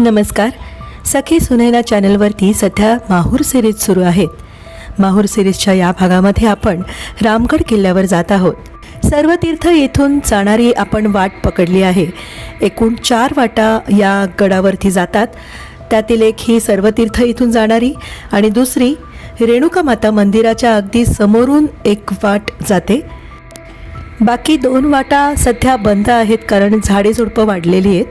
नमस्कार. सखी सुनैना चॅनलवरती सध्या माहूर सिरीज सुरू आहेत. माहूर सिरीजच्या या भागामध्ये आपण रामगड किल्ल्यावर जात आहोत. सर्व तीर्थ येथून जाणारी आपण वाट पकडली आहे. एकूण चार वाटा या गडावरती जातात. त्यातील एक ही सर्व तीर्थ इथून जाणारी आणि दुसरी रेणुका माता मंदिराच्या अगदी समोरून एक वाट जाते. बाकी दोन वाटा सध्या बंद आहेत कारण झाडे झुडपं वाढलेली आहेत.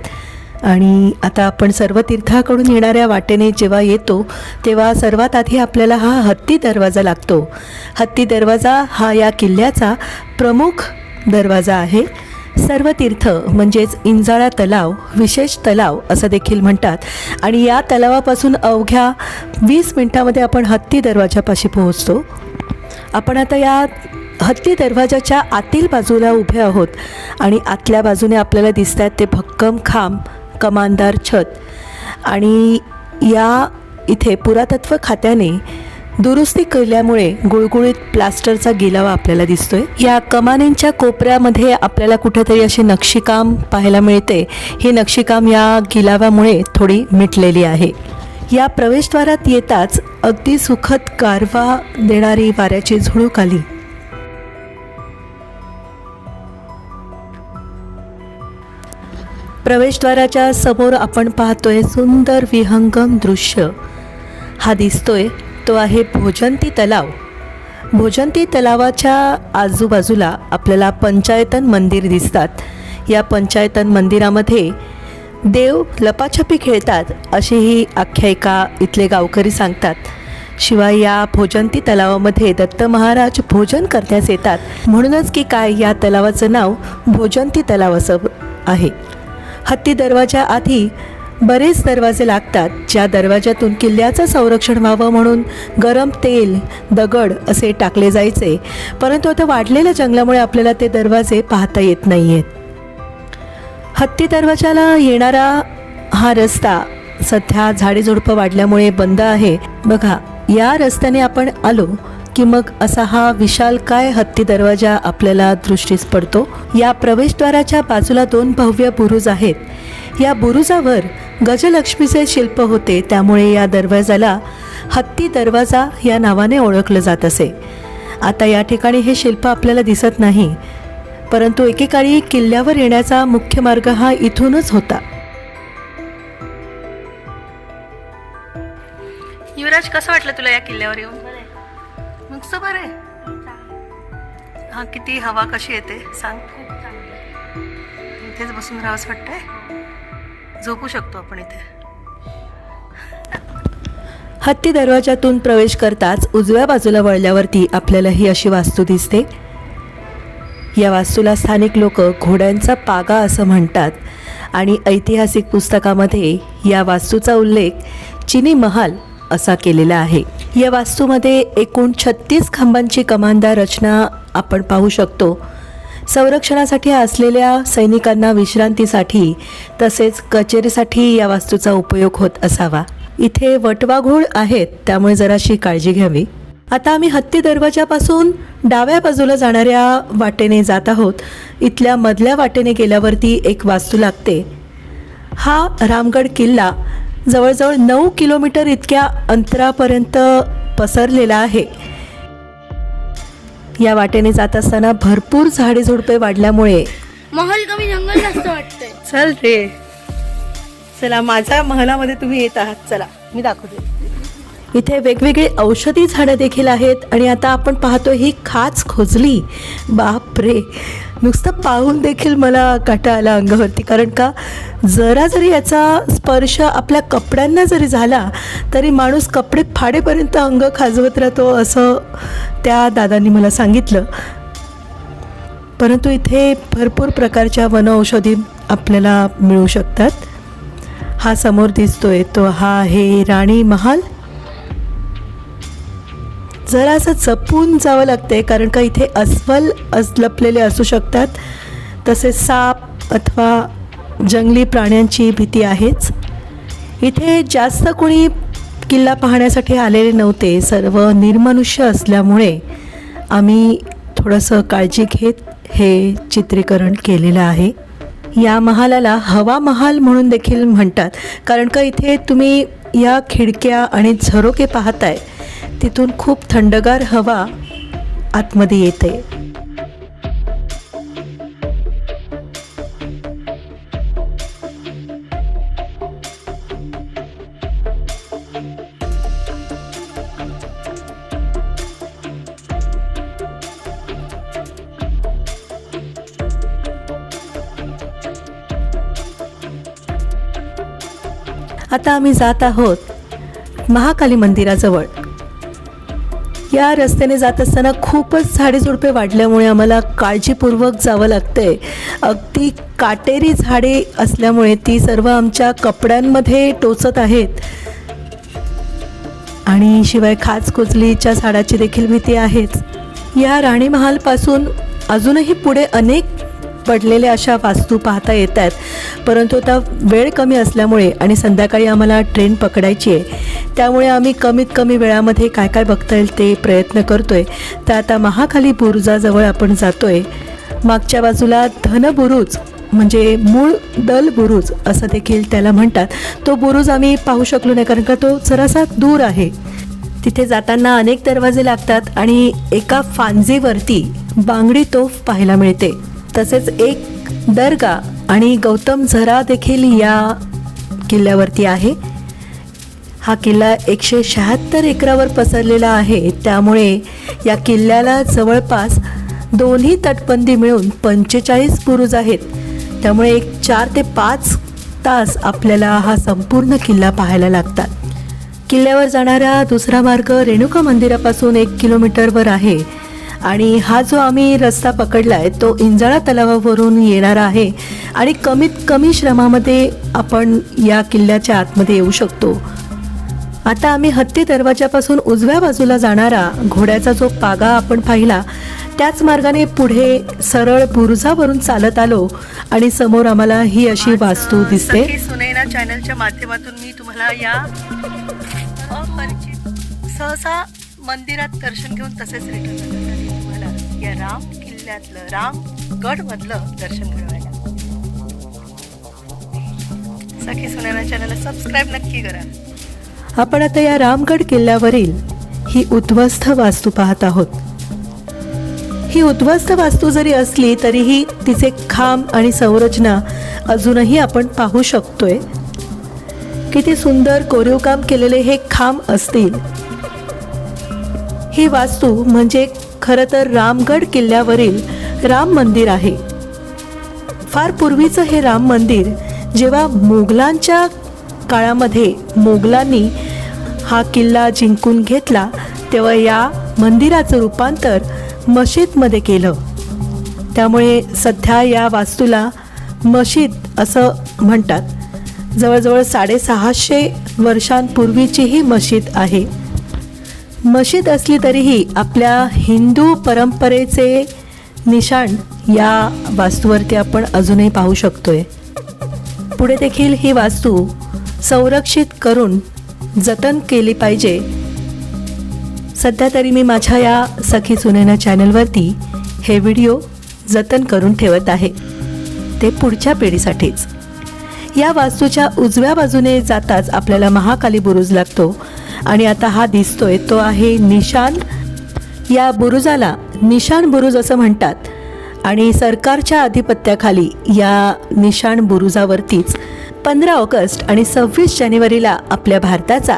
आणि आता आपण सर्व तीर्थाकडून येणाऱ्या वाटेने जेव्हा येतो तेव्हा सर्वात आधी आपल्याला हा हत्ती दरवाजा लागतो. हत्ती दरवाजा हा या किल्ल्याचा प्रमुख दरवाजा आहे. सर्व तीर्थ म्हणजेच इंजाळा तलाव विशेष तलाव असं देखील म्हणतात. आणि या तलावापासून अवघ्या वीस मिनटामध्ये आपण हत्ती दरवाजापाशी पोहोचतो. आपण आता या हत्ती दरवाजाच्या आतील बाजूला उभे आहोत. आणि आतल्या बाजूने आपल्याला दिसत आहेत ते भक्कम खांब कमानदार छत. आणि या इथे पुरातत्व खात्याने दुरुस्ती केल्यामुळे गुळगुळीत प्लास्टरचा गिलावा आपल्याला दिसतोय. या कमानींच्या कोपऱ्यामध्ये आपल्याला कुठेतरी अशी नक्षीकाम पाहायला मिळते. ही नक्षीकाम या गिलाव्यामुळे थोडी मिटलेली आहे. या प्रवेशद्वारात येताच अगदी सुखद गारवा देणारी वाऱ्याची झुळूक आली. प्रवेशद्वाराच्या समोर आपण पाहतोय सुंदर विहंगम दृश्य. हा दिसतोय तो आहे भोजंती तलाव. भोजंती तलावाच्या आजूबाजूला आपल्याला पंचायतन मंदिर दिसतात. या पंचायतन मंदिरामध्ये देव लपाछपी खेळतात अशी ही आख्यायिका इथले गावकरी सांगतात. शिवाय या भोजंती तलावामध्ये दत्त महाराज भोजन करण्यास येतात. म्हणूनच की काय या तलावाचं नाव भोजंती तलाव असं आहे. हत्ती दरवाजा आधी बरेच दरवाजे लागतात ज्या दरवाज्यातून किल्ल्याचं संरक्षण व्हावं म्हणून गरम तेल दगड असे टाकले जायचे. परंतु आता वाढलेल्या जंगलामुळे आपल्याला ते दरवाजे पाहता येत नाही आहेत हत्ती दरवाजाला येणारा हा रस्ता सध्या झाडेझुडपं वाढल्यामुळे बंद आहे. बघा या रस्त्याने आपण आलो की मग असा हा विशाल काय हत्ती दरवाजा आपल्याला दृष्टीस पडतो? या प्रवेशद्वाराच्या बाजूला दोन भव्य बुरुज आहेत. या बुरुजावर गजलक्ष्मीचे शिल्प होते. त्यामुळे या दरवाजाला हत्ती दरवाजा या नावाने ओळखलं जात असे. आता या ठिकाणी हे शिल्प आपल्याला दिसत नाही. परंतु एकेकाळी किल्ल्यावर येण्याचा मुख्य मार्ग हा इथूनच होता. युवराज कसं वाटलं तुला या किल्ल्यावर येऊन? मस्त बरे हा किती हवा कशी येते सांग. इथेच बसून राहावंच वाटतंय. झोपू शकतो आपण इथे. हत्ती दरवाजातून प्रवेश करताच उजव्या बाजूला वळल्यावरती आपल्याला ही अशी वास्तू दिसते. या वास्तूला स्थानिक लोक घोड्यांचा पागा असं म्हणतात आणि ऐतिहासिक पुस्तकामध्ये या वास्तूचा उल्लेख चिनी महाल असा केलेला आहे. या वास्तूमध्ये एकूण छत्तीस खांबांची कमानदार रचना आपण पाहू शकतो. संरक्षणासाठी असलेल्या सैनिकांना विश्रांतीसाठी तसेच कचेरीसाठी या वास्तूचा उपयोग होत असावा. इथे वटवाघूळ आहेत त्यामुळे जराशी काळजी घ्यावी. आता आम्ही हत्ती दरवाजापासून डाव्या बाजूला जाणाऱ्या वाटेने जात आहोत. इथल्या मधल्या वाटेने गेल्यावरती एक वास्तू लागते. हा रामगड किल्ला जवळजवळ नऊ किलोमीटर इतक्या अंतरापर्यंत पसरलेला आहे. या वाटेने जात असताना भरपूर झाडे झुडपे वाढल्यामुळे महल कमी जंगल जास्त वाटतंय. चल रे. चला माझ्या महलामध्ये तुम्ही येत आहात. चला मी दाखवते. इथे वेगवेगळी औषधी झाडं देखील आहेत आणि आता आपण पाहतो ही खाच खोजली. बाप रे नुसतं पाहून देखील मला काटा आला अंगावरती. कारण का जरा जरी याचा स्पर्श आपल्या कपड्यांना जरी झाला तरी माणूस कपडे फाडेपर्यंत अंग खाजवत राहतो असं त्या दादांनी मला सांगितलं. परंतु इथे भरपूर प्रकारच्या वनऔषधी आपल्याला मिळू शकतात. हा समोर दिसतोय. तो हा आहे राणी महाल. जरासं जपून जावं लागते कारण का इथे अस्वल अस लपलेले असू शकतात. तसेच साप अथवा जंगली प्राण्यांची भीती आहेच. इथे जास्त कोणी किल्ला पाहण्यासाठी आलेले नव्हते. सर्व निर्मनुष्य असल्यामुळे आम्ही थोडंसं काळजी घेत हे चित्रीकरण केलेलं आहे. या महालाला हवा महाल म्हणून देखील म्हणतात. कारण का इथे तुम्ही या खिडक्या आणि झरोके पाहताय. तिथून खूप थंडगार हवा आतमध्ये येते. आता आम्ही जात आहोत महाकाली मंदिराजवळ. या रस्त्याने जात असताना खूपच झाडे झुडपे वाढल्यामुळे आम्हाला काळजीपूर्वक जावं लागतंय. अगदी काटेरी झाडे असल्यामुळे ती सर्व आमच्या कपड्यांमध्ये टोचत आहेत. आणि शिवाय खाच कुचलीच्या झाडाची देखील भीती आहेच. या राणी महालपासून अजूनही पुढे अनेक पडलेल्या अशा वास्तू पाहता येत आहेत परंतु आता वेळ कमी असल्यामुळे आणि संध्याकाळी आम्हाला ट्रेन पकडायची आहे त्यामुळे आम्ही कमीत कमी वेळामध्ये काय काय बघता येईल ते प्रयत्न करतो आहे तर आता महाखाली बुरुजाजवळ आपण जातो आहे मागच्या बाजूला धनबुरुज म्हणजे मूळ दल बुरुज असं देखील त्याला म्हणतात. तो बुरुज आम्ही पाहू शकलो नाही कारण का तो जरासा दूर आहे. तिथे जाताना अनेक दरवाजे लागतात आणि एका फांजीवरती बांगडी तोफ पाहायला मिळते. तसेच एक दर्गा आणि गौतम झरा देखील या किल्ल्यावरती आहे. हा किल्ला एकशे शहात्तर एकरावर पसरलेला आहे. त्यामुळे या किल्ल्याला जवळपास दोन्ही तटबंदी मिळून पंचेचाळीस बुरुज आहेत. त्यामुळे एक चार ते पाच तास आपल्याला हा संपूर्ण किल्ला पाहायला लागतात. किल्ल्यावर जाणारा दुसरा मार्ग रेणुका मंदिरापासून एक किलोमीटरवर आहे. आणि हा जो आम्ही रस्ता पकडला आहे तो इंजाळा तलावावरून येणारा आहे आणि कमीत कमी श्रमामध्ये आपण या किल्ल्याच्या आतमध्ये येऊ शकतो. आता आम्ही हत्ती दरवाजापासून उजव्या बाजूला जाणारा घोड्याचा जो पागा आपण पाहिला त्याच मार्गाने पुढे सरळ बुरुजावरून चालत आलो आणि समोर आम्हाला ही अशी वास्तू दिसते. सुनैना चॅनलच्या माध्यमातून मी तुम्हाला या अपरिचित सहसा मंदिरात दर्शन घेऊन तसेच रिटर्न या राम किल्ल्यातलं राम गड मधलं दर्शन घडवायला. सखी सुनैना चॅनलला सबस्क्राईब नक्की करा. आपण आता या रामगड किल्ल्यावरील ही उद्ध्वस्त वास्तू पाहत आहोत. ही उद्ध्वस्त वास्तू जरी असली तरीही तिचे खांब आणि संरचना अजूनही आपण पाहू शकतोय. किती सुंदर कोरीव काम केलेले हे खांब असतील. ही वास्तू म्हणजे खरं तर रामगड किल्ल्यावरील राम मंदिर आहे. फार पूर्वीचं हे राम मंदिर जेव्हा मोगलांच्या काळामध्ये मोगलांनी हा किल्ला जिंकून घेतला तेव्हा या मंदिराचं रूपांतर मशीदमध्ये केलं. त्यामुळे सध्या या वास्तूला मशीद असं म्हणतात. जवळजवळ साडेसहाशे वर्षांपूर्वीची ही मशीद आहे. मशीद असली तरीही आपल्या हिंदू परंपरेचे निशाण या वास्तूवरती आपण अजूनही पाहू शकतोय. पुढे देखील ही वास्तू संरक्षित करून जतन केली पाहिजे. सध्या तरी मी माझ्या या सखी सुनेना चॅनलवरती हे व्हिडिओ जतन करून ठेवत आहे. ते पुढच्या पिढीसाठीच. या वास्तूच्या उजव्या बाजूने जाताच आपल्याला महाकाली बुरुज लागतो. आणि आता हा दिसतोय तो आहे निशान. या बुरुजाला निशाण बुरुज असं म्हणतात. आणि सरकारच्या आधिपत्याखाली या निशाण बुरुजावरतीच पंधरा ऑगस्ट आणि सव्वीस जानेवारीला आपल्या भारताचा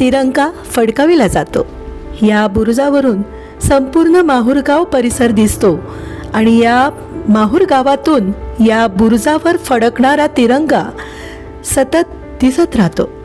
तिरंगा फडकाविला जातो. या बुरुजावरून संपूर्ण माहूरगाव परिसर दिसतो आणि या माहूर गावातून या बुरुजावर फडकणारा तिरंगा सतत दिसत राहतो.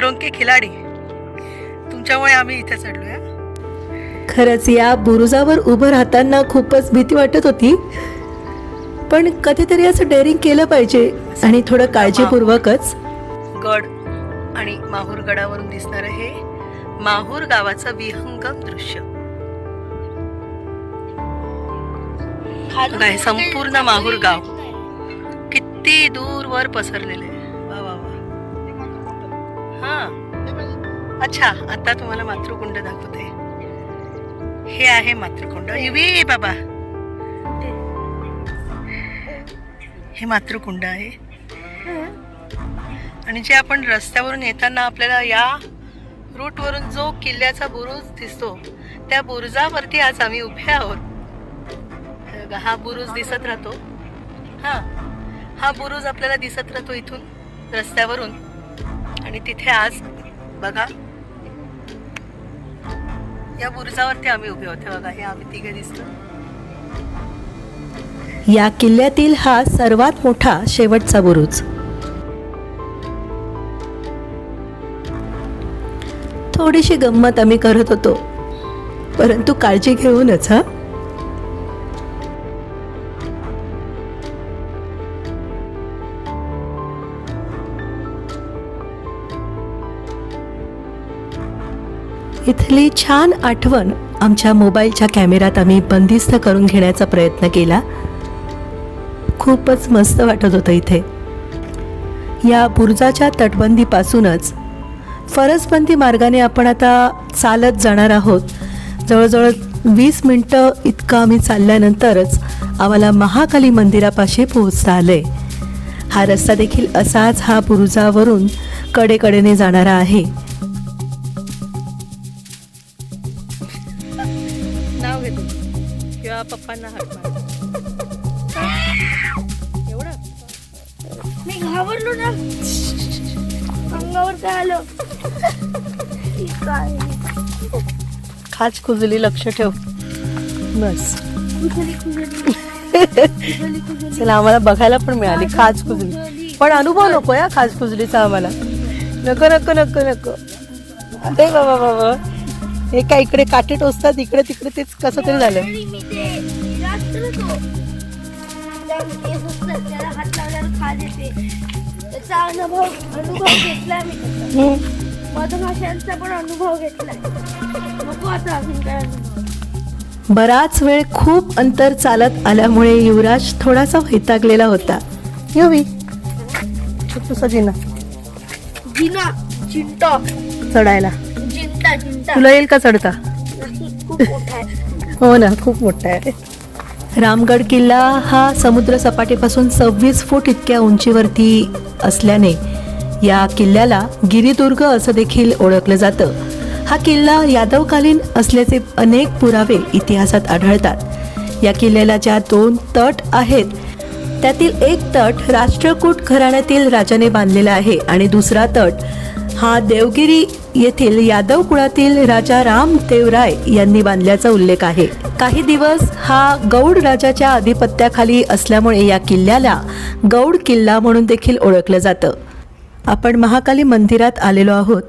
खतरों के खिलाडी. तुमच्यामुळे आम्ही इथे चढलोय खरंच या बुरुजावर उभं राहताना खूपच भीती वाटत होती. पण कधीतरी असं डेअरिंग केलं पाहिजे आणि थोडं काळजीपूर्वकच. गड आणि माहूर गडावरून दिसणार हे माहूर गावाचं विहंगम दृश्य. संपूर्ण माहूर गाव. किती दूर वर पसरलेले आहे. हा. अच्छा आता तुम्हाला मातृकुंड दाखवते. हे आहे मातृकुंड. इवे बाबा. हे मातृकुंड आहे. आणि जे आपण रस्त्यावरून येताना आपल्याला या रूटवरून जो किल्ल्याचा बुरुज दिसतो त्या बुरुजावरती आज आम्ही उभे आहोत. हा बुरुज दिसत राहतो. हा. हा बुरुज आपल्याला दिसत राहतो इथून रस्त्यावरून. आणि तिथे आज बघा या बुरुजावरती आम्ही उभे होते बघा हे आम्ही तिघे दिसतो या किल्ल्यातील हा सर्वात मोठा शेवटचा बुरुज. थोडीशी गंमत आम्ही करत होतो. परंतु काळजी घेऊनच हा? इथली छान आठवण आमच्या मोबाईलच्या कॅमेऱ्यात आम्ही बंदिस्त करून घेण्याचा प्रयत्न केला. खूपच मस्त वाटत होतं इथे. या बुरुजाच्या तटबंदीपासूनच फरसबंदी मार्गाने आपण आता चालत जाणार आहोत. जवळजवळ वीस मिनटं इतकं आम्ही चालल्यानंतरच आम्हाला महाकाली मंदिरापाशी पोहोचता आले हा रस्ता देखील असाच हा बुरुजावरून कडेकडेने जाणारा आहे. पप्पांना एवढं? मी घाबरलो ना. अंगावर काय आलं? काय? खाच खुजली लक्ष ठेव. बस. चला आम्हाला बघायला पण मिळाली. खाज खुजली. पण अनुभव नको या खाज खुजलीचा आम्हाला. नको नको नको नको. अरे बाबा बाबा हे काय इकडे काटे टोचतात इकडे तिकडे तेच कसं तरी झालं. आणि मी ते रात्र तो त्या केस असतात त्याला हात लावल्यावर खाज येते त्याचा अनुभव अनुभव घेतलाय मी त्याचा हम्म. मधमाशांचा पण अनुभव घेतलाय नको आता अजून काय अनुभव बराच वेळ खूप अंतर चालत आल्यामुळे युवराज थोडासा वैतागलेला होता. युवी छोटूसा जिना. जिना चिंटा चढायला. जिंता जिंता तुला येईल का चढता? खूप मोठा आहे. हो ना खूप मोठा आहे. रामगड किल्ला हा समुद्र सपाटीपासून सव्वीस फूट इतक्या उंचीवरती असल्याने या किल्ल्याला गिरिदुर्ग असं देखील ओळखलं जातं. हा किल्ला यादवकालीन असल्याचे अनेक पुरावे इतिहासात आढळतात. या किल्ल्याला ज्या दोन तट आहेत त्यातील एक तट राष्ट्रकूट घराण्यातील राजाने बांधलेला आहे आणि दुसरा तट हा देवगिरी येथील यादव कुळातील राजा रामदेवराय यांनी बांधल्याचा उल्लेख आहे. काही दिवस हा गौड राजाच्या अधिपत्याखाली असल्यामुळे या किल्ल्याला गौड किल्ला म्हणून देखील ओळखलं जातं. आपण महाकाली मंदिरात आलेलो आहोत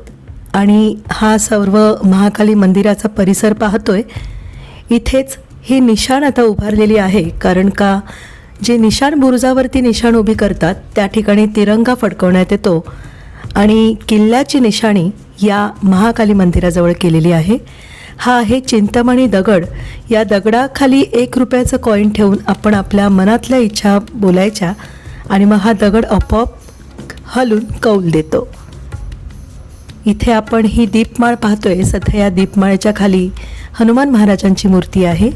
आणि हा सर्व महाकाली मंदिराचा परिसर पाहतोय. इथेच ही निशाण आता उभारलेली आहे कारण का जे निशाण बुरुजावरती निशाण उभी करतात त्या ठिकाणी तिरंगा फडकवण्यात येतो आणि किल्ल्याची निशाणी या महाकाली मंदिराजवळ केलेली आहे. हा आहे चिंतामणी दगड. या दगडाखाली एक रुपयाचं कॉईन ठेवून आपण आपल्या मनातल्या इच्छा बोलायच्या आणि मग हा दगड आपोआप हलून कौल देतो. इथे आपण ही दीपमाळ पाहतोय. सध्या या दीपमाळेच्या खाली हनुमान महाराजांची मूर्ती आहे.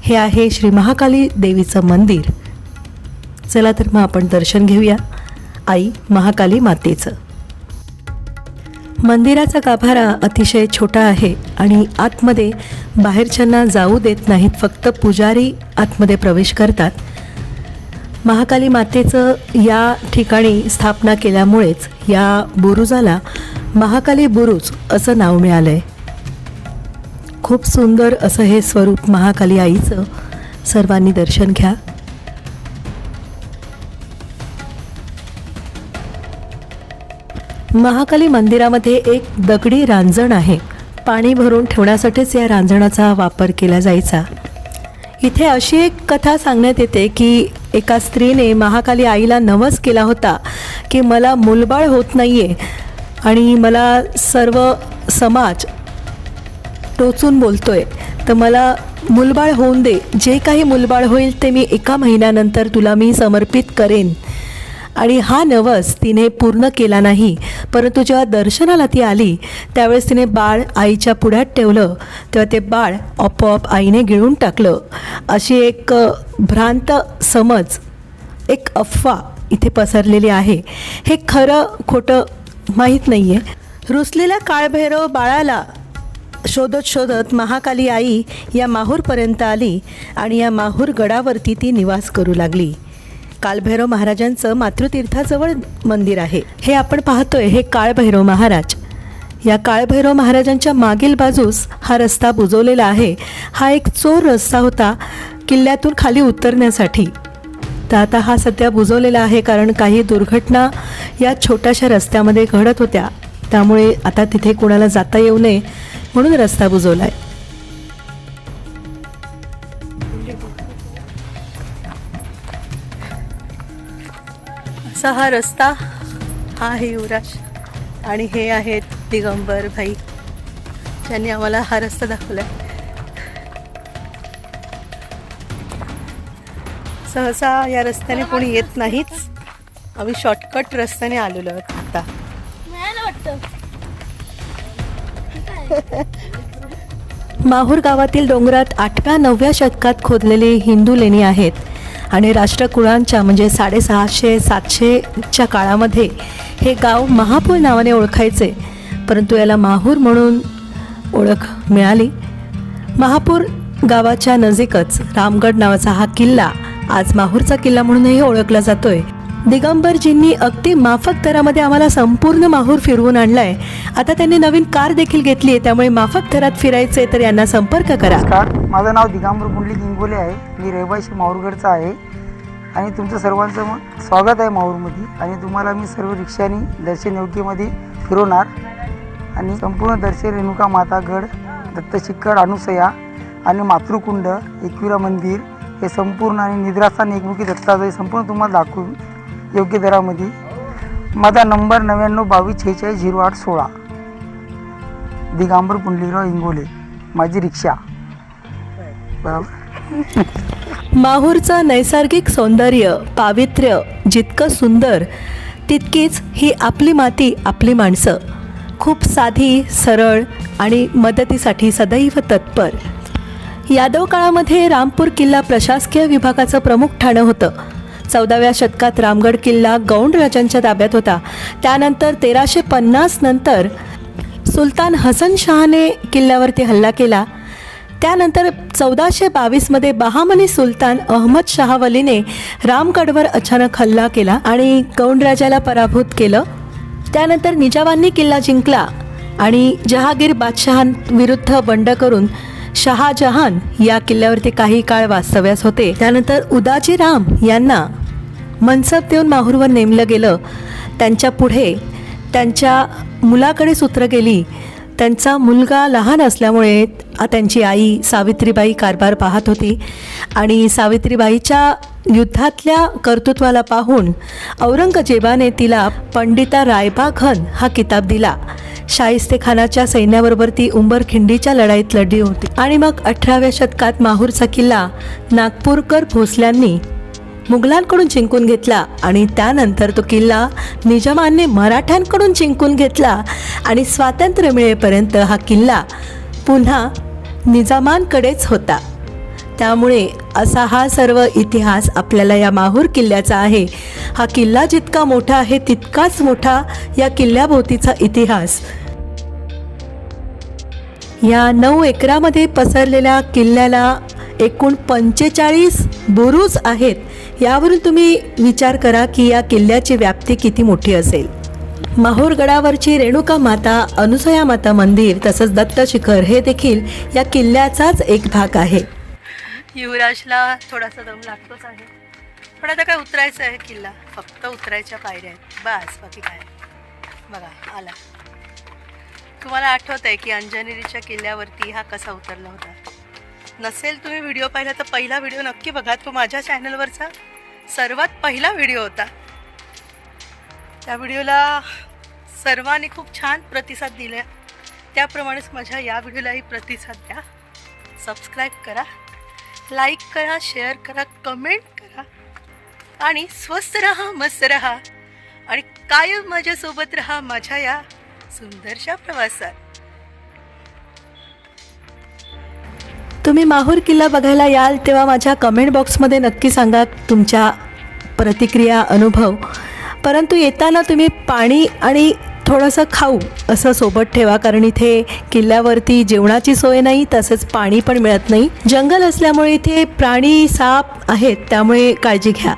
हे आहे श्री महाकाली देवीचं मंदिर. चला तर मग आपण दर्शन घेऊया. आई महाकाली मातेचं. मंदिराचा गाभारा अतिशय छोटा आहे आणि आतमध्ये बाहेरच्यांना जाऊ देत नाहीत फक्त पुजारी आतमध्ये प्रवेश करतात. महाकाली मातेचं या ठिकाणी स्थापना केल्यामुळेच या बुरुजाला महाकाली बुरुज असं नाव मिळालं आहे खूप सुंदर असं हे स्वरूप महाकाली आईचं सर्वांनी दर्शन घ्या. महाकाली मंदिरामध्ये एक दगडी रांजण आहे. पाणी भरून ठेवण्यासाठीच या रांजणाचा वापर केला जायचा. इथे अशी एक कथा सांगण्यात येते की एका स्त्रीने महाकाली आईला नवस केला होता की मला मुलबाळ होत नाही आहे आणि मला सर्व समाज टोचून बोलतो आहे तर मला मुलबाळ होऊन दे. जे काही मुलबाळ होईल ते मी एका महिन्यानंतर तुला मी समर्पित करेन. आणि हा नवस तिने पूर्ण केला नाही परंतु जेव्हा दर्शनाला ती आली त्यावेळेस तिने बाळ आईच्या पुढ्यात ठेवलं तेव्हा ते बाळ आपोआप आईने गिळून टाकलं. अशी एक भ्रांत समज एक अफवा इथे पसरलेली आहे. हे खरं खोटं माहीत नाही आहे रुसलेल्या काळभैरव बाळाला शोधत शोधत महाकाली आई या माहूरपर्यंत आली आणि या माहूर गडावरती ती निवास करू लागली. कालभैरव महाराजांचं मातृतीर्थाजवळ मंदिर आहे. हे आपण पाहतोय हे काळभैरव महाराज. या काळभैरव महाराजांच्या मागील बाजूस हा रस्ता बुजवलेला आहे. हा एक चोर रस्ता होता किल्ल्यातून खाली उतरण्यासाठी. तर आता हा सध्या बुजवलेला आहे कारण काही दुर्घटना या छोट्याशा रस्त्यामध्ये घडत होत्या. त्यामुळे आता तिथे कोणाला जाता येऊ नये म्हणून रस्ता बुजवला आहे असा हा रस्ता हा आहे युवराज आणि हे आहेत दिगंबर भाई ज्यांनी आम्हाला हा रस्ता दाखवला सहसा या रस्त्याने कोणी येत नाहीच. आम्ही शॉर्टकट रस्त्याने आलेलो आहोत आता. माहूर गावातील डोंगरात आठव्या नवव्या शतकात खोदलेली हिंदू लेणी आहेत. आणि राष्ट्रकुळांच्या म्हणजे साडेसहाशे सातशेच्या काळामध्ये हे गाव महापूर नावाने ओळखायचे. परंतु याला माहूर म्हणून ओळख मिळाली. महापूर गावाच्या नजीकच रामगड नावाचा हा किल्ला आज माहूरचा किल्ला म्हणूनही ओळखला जातोय. दिगंबरजींनी अगदी माफक दरामध्ये आम्हाला संपूर्ण माहूर फिरवून आणलाय. आता त्यांनी नवीन कार देखील घेतली आहे त्यामुळे माफक दरात फिरायचे तर यांना संपर्क करा. नमस्कार माझं नाव दिगांबर कुंडली इंगोले आहे. मी रहिवाशी माहूरगडचा आहे. आणि तुमचं सर्वांचं म- स्वागत आहे माहूरमध्ये. आणि तुम्हाला मी सर्व रिक्षाने दर्शन योग्यमध्ये फिरवणार. आणि संपूर्ण दर्शन रेणुका मातागड दत्तशिखर अनुसया आणि मातृकुंड एकविरा मंदिर हे संपूर्ण आणि निद्रास्थान एकमुखी दत्ताचं हे संपूर्ण तुम्हाला दाखवून योग्य दरामध्ये. माझा नंबर नव्याण्णव बावीस शेहेचाळीस झिरो आठ सोळा. दिगांबर पुंडलिकराव इंगोले माझी रिक्षा. बरोबर? माहूरचं नैसर्गिक सौंदर्य पावित्र्य जितकं सुंदर तितकीच ही आपली माती आपली माणसं. खूप साधी सरळ आणि मदतीसाठी सदैव तत्पर. यादव काळामध्ये रामपूर किल्ला प्रशासकीय विभागाचं प्रमुख ठाणं होतं. चौदाव्या शतकात रामगड किल्ला गौंड राजांच्या ताब्यात होता. त्यानंतर तेराशे पन्नास नंतर सुलतान हसन शहाने किल्ल्यावरती हल्ला केला. त्यानंतर चौदाशे बावीसमध्ये बहामनी सुलतान अहमद शहावलीने रामगडवर अचानक हल्ला केला आणि गौंडराजाला पराभूत केलं. त्यानंतर निजावांनी किल्ला जिंकला आणि जहागीर बादशहाविरुद्ध बंड करून शहाजहान या किल्ल्यावरती काही काळ वास्तव्यास होते. त्यानंतर उदाजी राम यांना मनसब देऊन माहूरवर नेमलं गेलं. त्यांच्या पुढे त्यांच्या मुलाकडे सूत्र गेली. त्यांचा मुलगा लहान असल्यामुळे त्यांची आई सावित्रीबाई कारभार पाहत होती. आणि सावित्रीबाईच्या युद्धातल्या कर्तृत्वाला पाहून औरंगजेबाने तिला पंडिता रायबाघन हा किताब दिला. शाहिस्ते खानाच्या सैन्याबरोबर ती उंबरखिंडीच्या लढाईत लढली होती. आणि मग अठराव्या शतकात माहूरचा किल्ला नागपूरकर भोसल्यांनी मुघलांकडून जिंकून घेतला आणि त्यानंतर तो किल्ला निजामांनी मराठ्यांकडून जिंकून घेतला आणि स्वातंत्र्य मिळेपर्यंत हा किल्ला पुन्हा निजामांकडेच होता. त्यामुळे असा हा सर्व इतिहास आपल्याला या माहूर किल्ल्याचा आहे. हा किल्ला जितका मोठा आहे तितकाच मोठा या किल्ल्याभोवतीचा इतिहास. या नऊ एकरामध्ये पसरलेल्या किल्ल्याला एकूण पंचेचाळीस बुरुज आहेत. यावरून तुम्ही विचार करा की या किल्ल्याची व्याप्ती किती मोठी असेल. माहूर गडावरची रेणुका माता अनुसया माता मंदिर तसंच दत्त शिखर हे देखील या किल्ल्याचाच एक भाग आहे. युवराजला थोडासा दम लागतोच आहे. पण आता काय उतरायचं आहे किल्ला? फक्त उतरायच्या पायऱ्या आहेत. बस बाकी काय? बघा आला. तुम्हाला आठवत आहे की अंजनेरीच्या किल्ल्यावरती हा कसा उतरला होता? नसेल तुम्ही व्हिडिओ पाहिला तर पहिला व्हिडिओ नक्की बघा. तो माझ्या चॅनलवरचा सर्वात पहिला व्हिडिओ होता. त्या व्हिडिओला सर्वांनी खूप छान प्रतिसाद दिला त्याप्रमाणेच माझ्या या व्हिडिओलाही प्रतिसाद द्या. सबस्क्राईब करा. लाईक करा शेअर करा कमेंट करा. आणि स्वस्त रहा मस्त रहा. आणि कायम माझ्यासोबत रहा माझ्या या सुंदरशा प्रवासात. तुम्ही माहूर किल्ला बघायला याल तेव्हा माझ्या कमेंट बॉक्समध्ये नक्की सांगा तुमच्या प्रतिक्रिया अनुभव. परंतु येताना तुम्ही पाणी आणि थोडंसं खाऊ असं सोबत ठेवा कारण इथे किल्ल्यावरती जेवणाची सोय नाही तसंच पाणी पण मिळत नाही. जंगल असल्यामुळे इथे प्राणी साप आहेत त्यामुळे काळजी घ्या.